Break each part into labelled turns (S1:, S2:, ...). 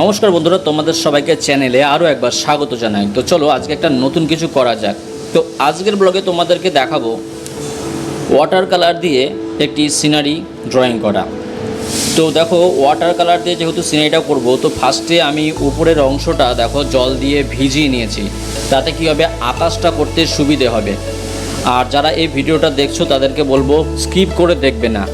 S1: নমস্কার বন্ধুরা, তোমাদের সবাইকে চ্যানেলে আরও একবার স্বাগত জানাই। তো চলো, আজকে একটা নতুন কিছু করা যাক। তো আজকের ব্লগে তোমাদেরকে দেখাবো ওয়াটার কালার দিয়ে একটি সিনারি ড্রয়িং করা। তো দেখো ওয়াটার কালার দিয়ে যেহেতু সিনারিটা করব, তো ফার্স্টে আমি উপরের অংশটা দেখো, জল দিয়ে ভিজিয়ে নিয়েছি। তাতে কী হবে? আকাশটা করতে সুবিধে হবে। আর যারা এই ভিডিওটা দেখছ, তাদেরকে বলব স্কিপ করে দেখবে না।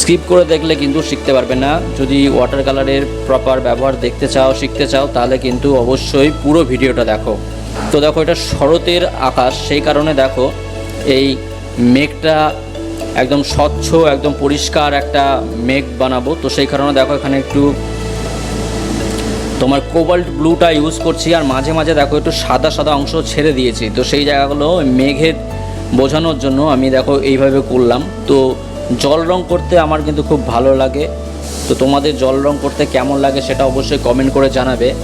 S1: স্কিপ করে দেখলে কিন্তু শিখতে পারবে না। যদি ওয়াটার কালারের প্রপার ব্যবহার দেখতে চাও, শিখতে চাও, তাহলে কিন্তু অবশ্যই পুরো ভিডিওটা দেখো। তো দেখো, এটা শরতের আকাশ, সেই কারণে দেখো, এই মেঘটা একদম স্বচ্ছ, একদম পরিষ্কার একটা মেঘ বানাবো। তো সেই কারণে দেখো, এখানে একটু তোমার কোবাল্ট ব্লুটা ইউজ করছি, আর মাঝে মাঝে দেখো, একটু সাদা সাদা অংশ ছেড়ে দিয়েছি। তো সেই জায়গাগুলো মেঘের বোঝানোর জন্য আমি দেখো, এইভাবে করলাম। তো জল রং করতে আমার কিন্তু খুব ভালো লাগে। তো তোমাদের জল রং করতে কেমন লাগে সেটা অবশ্যই কমেন্ট করে জানাবে।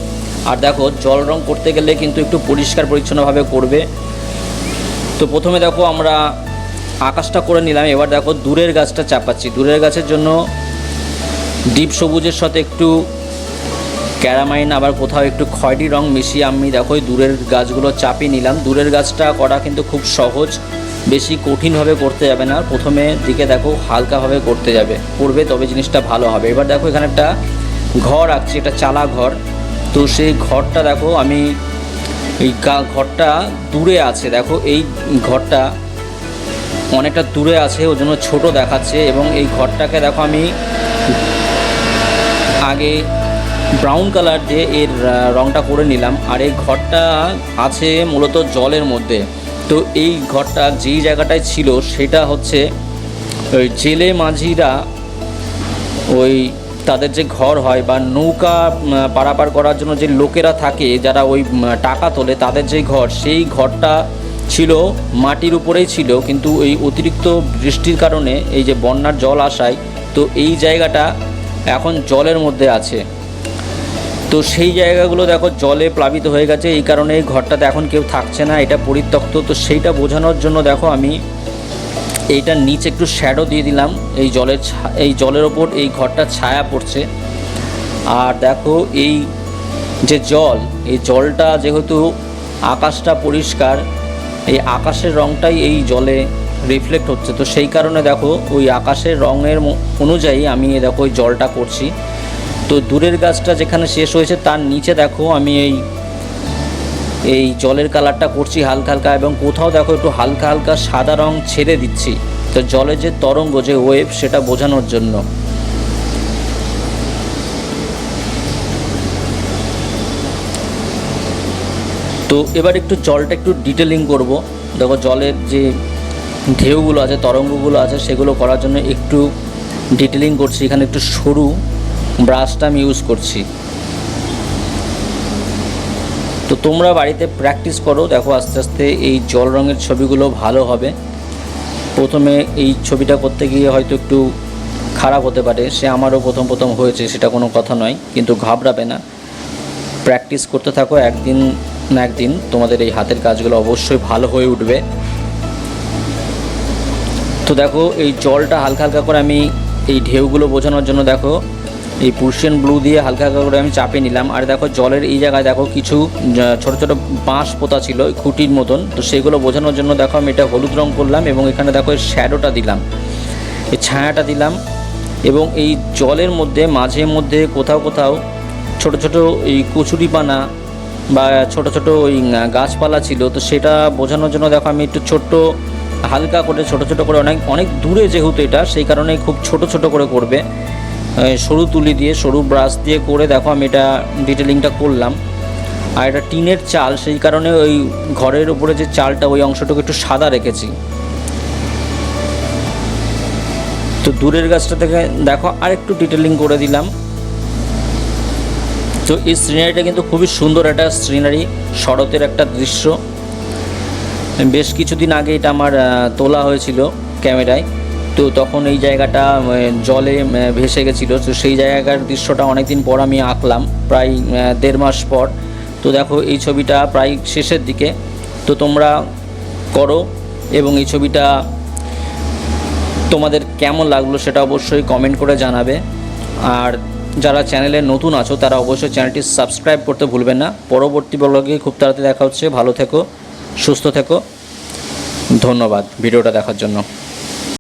S1: আর দেখো, জল রং করতে গেলে কিন্তু একটু পরিষ্কার পরিচ্ছন্নভাবে করবে। তো প্রথমে দেখো আমরা আকাশটা করে নিলাম। এবার দেখো দূরের গাছটা চাপাচ্ছি। দূরের গাছের জন্য ডিপ সবুজের সাথে একটু ক্যারামাইন, আবার কোথাও একটু খয়েরি রং মিশিয়ে আমি দেখো দূরের গাছগুলো চাপিয়ে নিলাম। দূরের গাছটা করা কিন্তু খুব সহজ। বেশি কঠিনভাবে করতে যাবে না। প্রথমে দিকে দেখো হালকাভাবে করতে যাবে। করবে তবে জিনিসটা ভালো হবে। এবার দেখো এখানে একটা ঘর আঁকছি, একটা চালা ঘর। তো সেই ঘরটা দেখো আমি এই ঘরটা দূরে আছে। দেখো এই ঘরটা অনেকটা দূরে আছে ওই জন্য ছোটো দেখাচ্ছে এবং এই ঘরটাকে দেখো আমি আগে ব্রাউন কালার দিয়ে এর রংটা করে নিলাম। আর এই ঘরটা আছে মূলত জলের মধ্যে। তো এই ঘরটা যেই জায়গাটায় ছিল সেটা হচ্ছে ওই জেলে মাঝিরা ওই তাদের যে ঘর হয় বা নৌকা পারাপার করার জন্য যে লোকেরা থাকে, যারা ওই টাকা তোলে, তাদের যে ঘর, সেই ঘরটা ছিল মাটির উপরেই ছিল, কিন্তু এই অতিরিক্ত বৃষ্টির কারণে এই যে বন্যার জল আসায়, তো এই জায়গাটা এখন জলের মধ্যে আছে। তো সেই জায়গাগুলো দেখো জলে প্লাবিত হয়ে গেছে, এই কারণে এই ঘরটাতে এখন কেউ থাকছে না, এটা পরিত্যক্ত। তো সেইটা বোঝানোর জন্য দেখো আমি এইটার নিচে একটু শ্যাডো দিয়ে দিলাম, এই জলের এই জলের ওপর এই ঘরটার ছায়া পড়ছে। আর দেখো এই যে জল, এই জলটা যেহেতু আকাশটা পরিষ্কার, এই আকাশের রংটাই এই জলে রিফ্লেক্ট হচ্ছে। তো সেই কারণে দেখো ওই আকাশের রঙের অনুযায়ী আমি দেখো ওই জলটা করছি। তো দূরের গাছটা যেখানে শেষ হয়েছে, তার নিচে দেখো আমি এই এই জলের কালারটা করছি হালকা হালকা এবং কোথাও দেখো একটু হালকা হালকা সাদা রং ছেড়ে দিচ্ছি। তো জলের যে তরঙ্গ, যে ওয়েভ সেটা বোঝানোর জন্য। তো এবার একটু জলটা একটু ডিটেলিং করব। দেখো জলের যে ঢেউগুলো আছে, তরঙ্গগুলো আছে, সেগুলো করার জন্য একটু ডিটেলিং করছি। এখানে একটু সরু। ব্রাশটা আমি ইউজ করছি। তো তোমরা বাড়িতে প্র্যাকটিস করো, দেখো আস্তে আস্তে এই জল রঙের ছবিগুলো ভালো হবে। প্রথমে এই ছবিটা করতে গিয়ে হয়তো একটু খারাপ হতে পারে, সে আমারও প্রথম প্রথম হয়েছে, সেটা কোনো কথা নয়, কিন্তু ঘাবড়াবে না। প্র্যাকটিস করতে থাকো, একদিন না একদিন তোমাদের এই হাতের কাজগুলো অবশ্যই ভালো হয়ে উঠবে। তো দেখো, এই জলটা হালকা হালকা করে আমি এই ঢেউগুলো বোঝানোর জন্য দেখো এই পুরুষিয়ান ব্লু দিয়ে হালকা হালকা করে আমি চাপে নিলাম। আর দেখো জলের এই জায়গায় দেখো কিছু ছোট ছোট বাঁশ পোতা ছিল খুঁটির মতন। তো সেগুলো বোঝানোর জন্য দেখো আমি এটা হলুদ রং করলাম এবং এখানে দেখো এই শ্যাডোটা দিলাম। এই ছায়াটা দিলাম এবং এই জলের মধ্যে, মাঝে মধ্যে কোথাও কোথাও ছোট ছোট এই কচুরিপানা বা ছোট ছোট ওই গাছপালা ছিল। তো সেটা বোঝানোর জন্য দেখো আমি একটু ছোট্ট, হালকা করে, ছোট ছোট করে অনেক অনেক দূরে যেহেতু এটা, সেই কারণে খুব ছোট ছোট করে করবে। সরু তুলি দিয়ে, সরু ব্রাশ দিয়ে করে, দেখো আমি এটা ডিটেলিংটা করলাম। আর এটা টিনের চাল, সেই কারণে ওই ঘরের উপরে যে চালটা, ওই অংশটুকু একটু সাদা রেখেছি। তো দূরের গাছটা থেকে দেখো আর একটু ডিটেলিং করে দিলাম। তো এই সিনারিটা কিন্তু খুবই সুন্দর একটা সিনারি শরতের একটা দৃশ্য। বেশ কিছুদিন আগে এটা আমার তোলা হয়েছিল ক্যামেরায়। তো তখন এই জায়গাটা জলে ভেসে গেছিল। তো সেই জায়গার দৃশ্যটা অনেক দিন পর আমি আঁকলাম, প্রায় দেড় মাস পর। তো দেখো, এই ছবিটা প্রায় শেষের দিকে। তো তোমরা করো এবং এই ছবিটা তোমাদের কেমন লাগল সেটা অবশ্যই কমেন্ট করে জানাবে। আর যারা চ্যানেলে নতুন আছো, তারা অবশ্যই চ্যানেলটি সাবস্ক্রাইব করতে ভুলবেন না। পরবর্তী ব্লগে খুব তাড়াতাড়ি দেখা হচ্ছে। ভালো থেকো, সুস্থ থেকো। ধন্যবাদ ভিডিওটা দেখার জন্য।